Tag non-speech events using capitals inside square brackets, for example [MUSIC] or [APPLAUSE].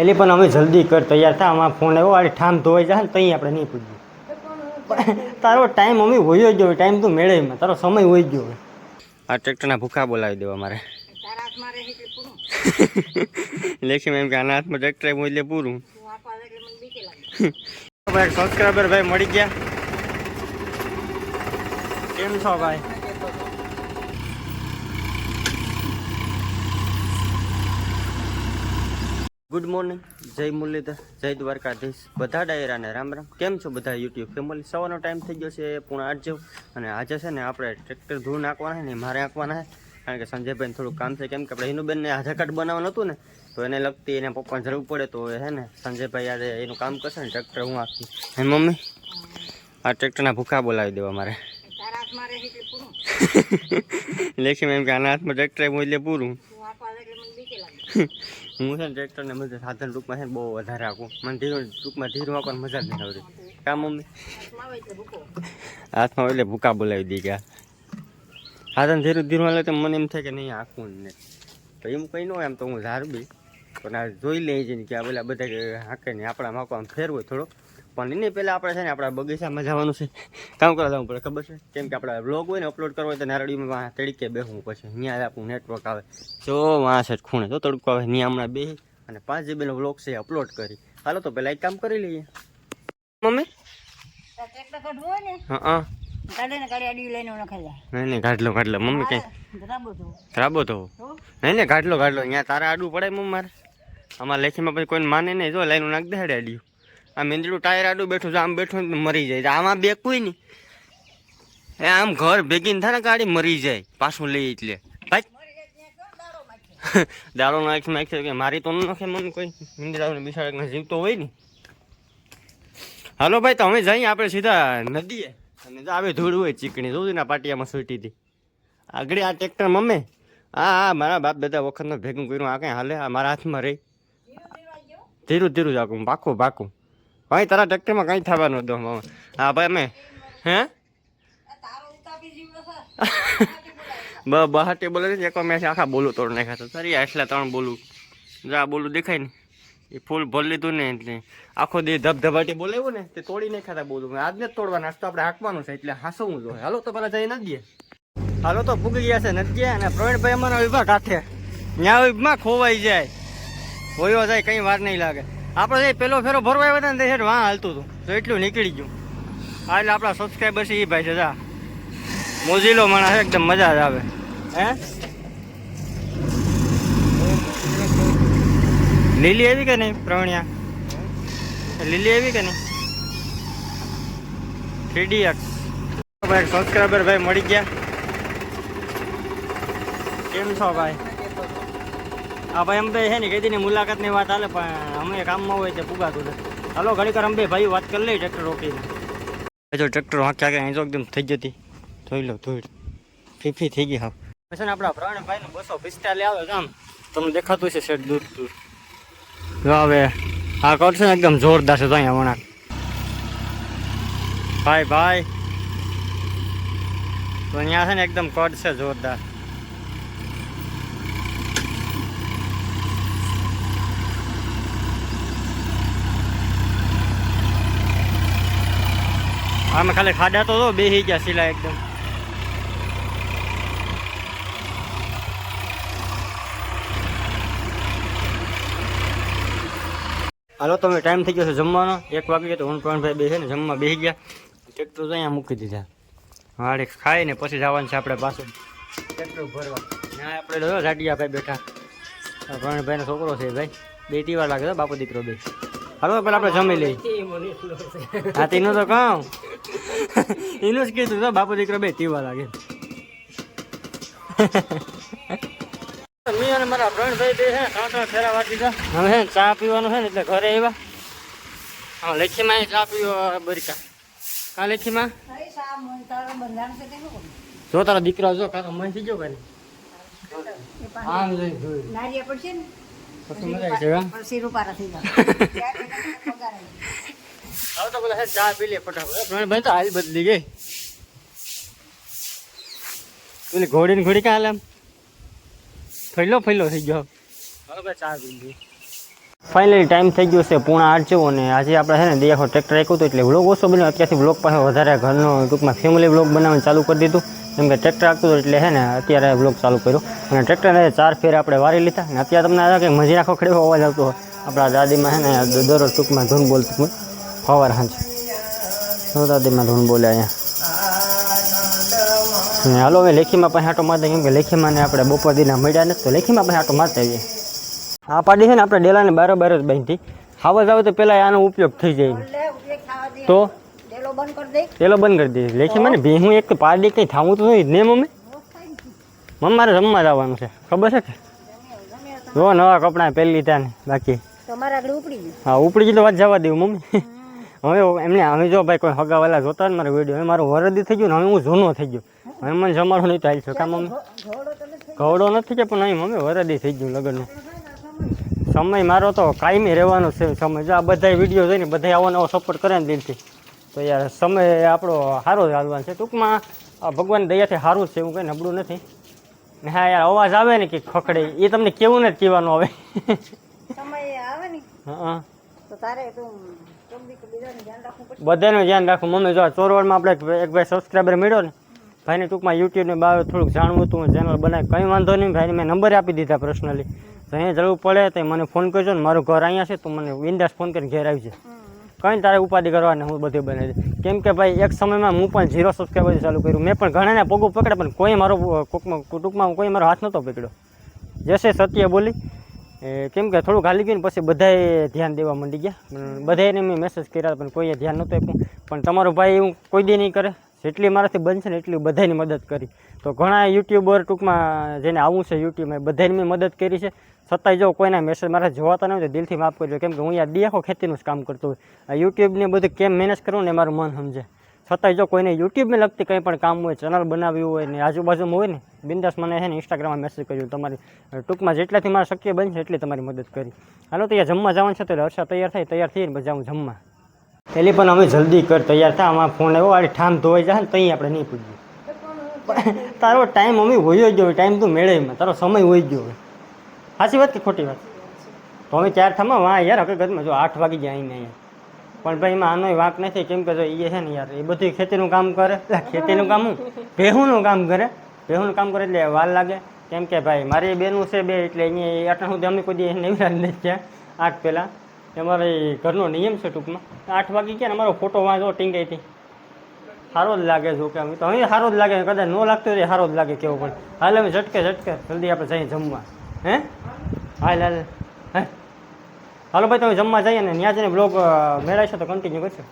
એલી પણ અમે જલ્દી કર તૈયાર થા અમારા ફોન આવ્યો વાળી ઠામ ધોવાઈ જાય ને તઈ આપણે નહીં પૂછ્યું તારો ટાઈમ અમે હોયો ગયો ટાઈમ તો મેળવીમાં તારો સમય હોઈ ગયો આ ટ્રેક્ટરના ભૂખા બોલાવી દેવા મારે. એટલે લેખી એમ કે આના હાથમાં ટ્રેક્ટર આવ્યું એટલે પૂરું. ભાઈ એટલે સબસ્ક્રાઈબર ભાઈ મળી ગયા? કેમ છો ભાઈ? ગુડ મોર્નિંગ જય મુરલીધર જય દ્વારકાધીશ. બધા ડાયરાને રામ રામ. કેમ છો બધા યુટ્યુબ ફેમિલી સવારનો ટાઈમ થઈ ગયો છે પૂણા આઠ જેવું. અને આજે છે ને આપણે ટ્રેક્ટર ધૂળ નાખવાના છે ને મારે નાખવાના છે. કારણ કે સંજયભાઈને થોડું કામ છે કેમ કે આપણે હિનુબેનને આધાર કાર્ડ બનાવવાનું હતું ને તો એને લગતી એને પપ્પાને જરૂર પડે તો છે ને સંજયભાઈ આજે એનું કામ કરશે ને ટ્રેક્ટર હું આપી હે મમ્મી? આ ટ્રેક્ટરના ભૂખા બોલાવી દેવા મારે. [LAUGHS] લેખી મેમ કે આના હાથમાં ટ્રેક્ટર એટલે પૂરું તું આપવા લાગે એટલે મને બીકે લાગે હું છે ને ટ્રેક્ટરને મજા સાધન ટૂંકમાં છે ને બહુ વધારે આપું. મને ધીરું ટૂંકમાં ધીરો આપવાની મજા જ નથી આવતી. કા મમ્મી? હાથમાં એટલે ભૂકો બોલાવી દી ગયા. સાધન ધીરું ધીરું હાલે તો મને એમ થાય કે નહીં આખું ને તો એમ કંઈ ન હોય એમ તો હું ધારબી પણ આ જોઈ લઈ જઈને કે આ પેલા બધા કે હાકે નહીં આપણા માકો આમ ફેરવો થોડો પણ એની પહેલાં આપણે છે ને આપણા બગીચામાં જવાનું છે. કામ કરવા જવું પડે ખબર છે? કેમ કે આપણે બ્લોગ હોય ને અપલોડ કરવો હોય તો નારળીમાં તડકે બેહવું પછી અહીંયા આપણું નેટવર્ક આવે. જો વાંસ જ ખૂણે તો તડકો આવે ત્યાં હમણાં બે અને પાંચ જીબીનો બ્લોગ છે અપલોડ કરી. હાલો તો પહેલાં એક કામ કરી લઈએ. મમ્મી? હા ને નહીં નહીં કાઢ લો મમ્મી કંઈ ખરાબો તો નહીં નહીં ગાઢલો ગાઢલો. અહીંયા તારા આડું પડે મમ્મી મારે. આમાં લેખીમાં પછી કોઈને માને નહીં. જો લાઈનું નાખ દે હેડે આડ્યું. આ મેંદડું ટાયર આડું બેઠું છે, આમ બેઠું મરી જાય. આમાં બે કોઈ નહીં. એ આમ ઘર ભેગીને થાય ને ગાડી મરી જાય, પાછું લઈ એટલે. ભાઈ. [LAUGHS] દાડો નાખી નાખી કે મારી તો નાખે મને કોઈ. નિંદ્રાને બિસાડે જીવતો હોય ને. હાલો ભાઈ, તો અમે જઈએ આપણે સીધા નદીએ. અને આવે ધૂળ હોય ચીકણી જોઉં ના પાટિયામાં સૂટી હતી. આગળ આ ટ્રેક્ટર મમ્મી. હા હા મારા બાપ દાદા વખતનો ભેગું કર્યું. આ કંઈ હાલે? આ મારા હાથમાં રહી. ધીરું ધીરું જ આખું પાકું પાકું ભાઈ, તારા ટ્રેક્ટરમાં કંઈ થવાનું દો હા, ભાઈ, અમે હે? બ બહાટી બોલે છે એક મેં આખા બોલું તોડ નાખ્યા તો સરી એટલે ત્રણ બોલું. જા બોલું દેખાય ને, એ ફૂલ ભરી લીધું ને એટલે આખો દે ધબધબાટી બોલાવ્યું ને, તે તોડી નાખ્યા હતા બોલું. આજને જ તોડવાના, આજ તો આપણે હાંકવાનું છે, એટલે હાંસવું જોઈએ. હાલો તો પેલા જઈ નદીએ હાલો તો ભૂગી ગયા છે નદીએ અને પ્રવીણભાઈ અમારો વિભાગ હાથે. ત્યાં વિભાગમાં ખોવાઈ જાય. હોયો જાય, કંઈ વાર નહીં લાગે. આપણે જે પેલો ફેરો ભરવા આવ્યો હતા ને તે વાં હાલતું હતું. તો એટલું નીકળી ગયું. હા, એટલે આપણા સબસ્ક્રાઈબર છે એ ભાઈ છે, જા. મોજીલો માણસ એકદમ મજા જ આવે. હે? લીલી આવી કે નહીં, પ્રવણ્યા? લીલી આવી કે નહીં? થ્રી ડી એક્સ ભાઈ સબસ્ક્રાઈબર ભાઈ મળી ગયા. કેમ છો, ભાઈ? હા ભાઈ અંબે છે ને કીધી મુલાકાતની વાત હાલે પણ અમે કામમાં હોય તે પુગાતું નથી. હાલો ઘડીક કર અંબે ભાઈ વાત કરી લઈ ટ્રેક્ટર રોકીને. જો ટ્રેક્ટર હાંક્યા કે અહીં જો એકદમ થઈ જતી. ધોઈ લો ધોઈ ફીફી થઈ ગઈ હા. પછી આપણા પ્રવીણભાઈ નું બસો પિસ્તાલીસ આવે આમ. તમને દેખાતું છે શેઠ દૂર દૂર. હવે આ કરશે ને એકદમ જોરદાર છે તો અહીંયા વણાક. ભાઈ ભાઈ. તો અહીંયા છે ને એકદમ કટ છે જોરદાર. આમાં ખાલી ખાડા તો જો બેસી ગયા સિલા એકદમ. હાલો તમે ટાઈમ થઈ ગયો છે જમવાનો. એક વાગી ગયો તો હું ભાઈ બે છે ને જમવા બેસી ગયા. ટ્રેક્ટર તો અહીંયા મૂકી દીધા. હાડે ખાઈને પછી જવાનું છે આપણે પાછું. ટ્રેક્ટર ભરવા. ત્યાં આપણે તો જાડિયા ભાઈ બેઠા. આ પ્રવીણભાઈનો છોકરો છે ભાઈ. બે ટીવા લાગે છે, બાપુ દીકરો બે. હાલો પેલા આપણે જમી લઈ હા તેનું તો કહું. એનું જ કીધું તો બાપુ દીકરો બે તીવા લાગે. મેં અને મારા પ્રવીણભાઈ બે છે ત્રણ ત્રણ ફેરા વાટી દીધા હવે ચા પીવાનું છે ને એટલે ઘરે આવ્યા હા લેખીમાં ચા પીવો બરકા. હા લેખીમાં? જો તારા દીકરા જો કાકા મન થઈ ગયો કાને આમ લઈ જોયું નારિયા પડશે ને? બદલી ગઈ. પેલી ઘોડી ને ઘોડી ક્યાં હાલે આમ? ફૈલો ફૈલો થઈ ગયો. હવે ચા પી લીધી ફાઇનલી ટાઈમ થઈ ગયો છે પૂણા આઠ જેવો અને આજે આપણે છે ને દેખો ટ્રેક્ટર રાખ્યું હતું એટલે વ્લોગ ઓછો બન્યો. અત્યારથી વ્લોગ પાસે વધારે ઘરનો ટૂંકમાં ફેમિલી વ્લોગ બનાવવાનું ચાલુ કરી દીધું. કેમ કે ટ્રેક્ટર આપતું હતું એટલે હે ને અત્યારે વ્લોગ ચાલુ કર્યો. અને ટ્રેક્ટરને ચાર ફેર આપણે વારી લીધા. અને અત્યારે તમને આ કે મજી ખડેવો અવાજ આવતો આપણા દાદીમાં છે ને દરરોજ ટૂંકમાં ધૂન બોલતું હોય. ફવાર હાંજ. દાદીમાં ધૂન બોલે અહીંયા? અને હાલો, હવે લેખીમાં પણ આટો મારતા કેમ કે લેખીમાં ને આપણે બપોર દીના મળ્યા નથી, તો લેખીમાં પણ આટો મારતા આવીએ આ પાડી છે ને આપણે ડેલાને બારોબાર જ બાંધી. હાવજ આવે તો પહેલાં આનો ઉપયોગ થઈ જાય. તો ડેલો બંધ કરી દે. પેલો બંધ કરી દે. લેખીમાં મને ભી હું એક તો કઈ થાવું તો નહીં ને મમ્મી? મમ્મી મારે રમવા જવાનું છે. ખબર છે કે? જો નવા કપડાં પહેરી લીધા ને બાકી. તમારા આગળ ઉપડી ગયું. હા ઉપડી ગયું તો વાત જવા દઉં મમ્મી. [LAUGHS] હવે એમને હવે જો ભાઈ કોઈ હગાવાલા જોતા ને મારો વીડિયો હવે મારું વરદી થઈ ગયું ને હવે હું જૂનો થઈ ગયો. હવે મને જમાડો નહીં થાય છે કા મમ્મી? ઘવડો નથી કે પણ અહીં મમ્મી વરદી થઈ ગયું લગ્નનું. સમય મારો તો કાયમી રહેવાનો છે સમય. જો આ બધા વીડિયો જોઈને બધા આવો નવો સપોર્ટ કરે ને દિલથી. તો યાર સમય આપણો સારો જ હાલવાનો છે. ટૂંકમાં ભગવાન દયાથી સારું જ છે એવું કંઈ નબળું નથી. ને હા યાર અવાજ આવે ને કે ખખડે એ તમને કેવું ને જ કહેવાનું આવે સમય આવે ને. હા તો તારે તું બધાનું ધ્યાન રાખવું મમ્મી જો ચોરવાડમાં આપણે એક- ભાઈ સબસ્ક્રાઈબર મળ્યો ને ભાઈને ટૂંકમાં યુટ્યુબને બાબત થોડુંક જાણવું હતું ચેનલ બનાવી કંઈ વાંધો નહીં ભાઈને મેં નંબર આપી દીધા પર્સનલી તો અહીંયા જરૂર પડે તો મને ફોન કરજો ને મારું ઘર અહીંયા છે તો મને વિંદાસ ફોન કરીને ઘેર આવજે. કંઈ તારે ઉપાધિ કરવાની હું બધું બને છે. કેમ કે ભાઈ, એક સમયમાં હું પણ ઝીરો સબસ્ક્રાઈબર ચાલુ કર્યું. મેં પણ ઘણાને પગું પકડે પણ કોઈ મારો ટૂંકમાં કોઈ મારો હાથ નહોતો પકડ્યો. જશે સત્ય બોલી. કેમ કે થોડું ગાલી ગયું ને પછી બધાએ ધ્યાન દેવા માંડી ગયા. બધાને મેં મેસેજ કર્યા, પણ કોઈએ ધ્યાન નહોતું આપ્યું. પણ તમારો ભાઈ એવું કોઈ દી નહીં કરે. જેટલી મારાથી બનશે ને એટલી બધાની મદદ કરી. તો ઘણા યુટ્યુબર ટૂંકમાં જેને આવું છે યુટ્યુબમાં બધાની મેં મદદ કરી છે. છતાંય જો કોઈના મેસેજ મારા જોવાતા ન હોય તો દિલથી માફ કરજો. કેમ કે હું યાર દી આખો ખેતીનું જ કામ કરતો હોય. યુટ્યુબને બધું કેમ મેનેજ કરું ને મારું મન સમજે. છતાંય જો કોઈને યુટ્યુબને લગતી કંઈ પણ કામ હોય ચેનલ બનાવ્યું હોય ને આજુબાજુમાં હોય ને, બિંદાસ મને છે ને ઇન્સ્ટાગ્રામમાં મેસેજ કર્યું. તમારી ટૂંકમાં જેટલાથી મારા શક્ય બનશે એટલી તમારી મદદ કરી. હાલો, તો જમવા જવાનું છે તો હર્ષા તૈયાર થાય, તૈયાર થઈને પછી જાઉં જમવા. પહેલી પણ અમે જલ્દી કર તૈયાર થાય આમાં ફોન આવ્યો આડી ઠામ ધોવાઈ જાય ને તઈ આપણે નહીં પૂછીએ તારો ટાઈમ અમે હોયો ગયો ટાઈમ તું મેળવીમાં તારો સમય હોઈ ગયો હવે સાચી વાત કે ખોટી વાત? તો અમે ચાર થામાં વાં યાર, હકીકતમાં જો આઠ વાગી જાય અહીંયા. પણ ભાઈ, એમાં આનો વાંક નથી, કેમ કે જો એ છે ને યાર, એ બધું ખેતીનું કામ કરે. એટલે ખેતીનું કામ હું? ભેહુંનું કામ કરે. ભેહુંનું કામ કરે એટલે વાર લાગે. કેમ કે ભાઈ, મારી બેનું છે બે, એટલે અહીંયા આટલા સુધી અમે કોઈ દી નવી નથી થયા આઠ પહેલાં. અમારે ઘરનો નિયમ છે ટૂંકમાં. આઠ વાગી ગયા ને અમારો ફોટો વાંચો ટીંગાઈથી સારો જ લાગે છે કે અમે તો અહીં સારો જ લાગે. કદાચ ન લાગતો હોય સારો જ લાગે કેવું પણ. હાલ અમે ઝટકે ઝટકે જલ્દી આપણે જઈએ જમવા. હે? હાલ હાલ. હાલો ભાઈ તમે જમવા જઈએ ને. ત્યાં જઈને બ્લોગ મેળાશો તો કન્ટિન્યુ કરશો.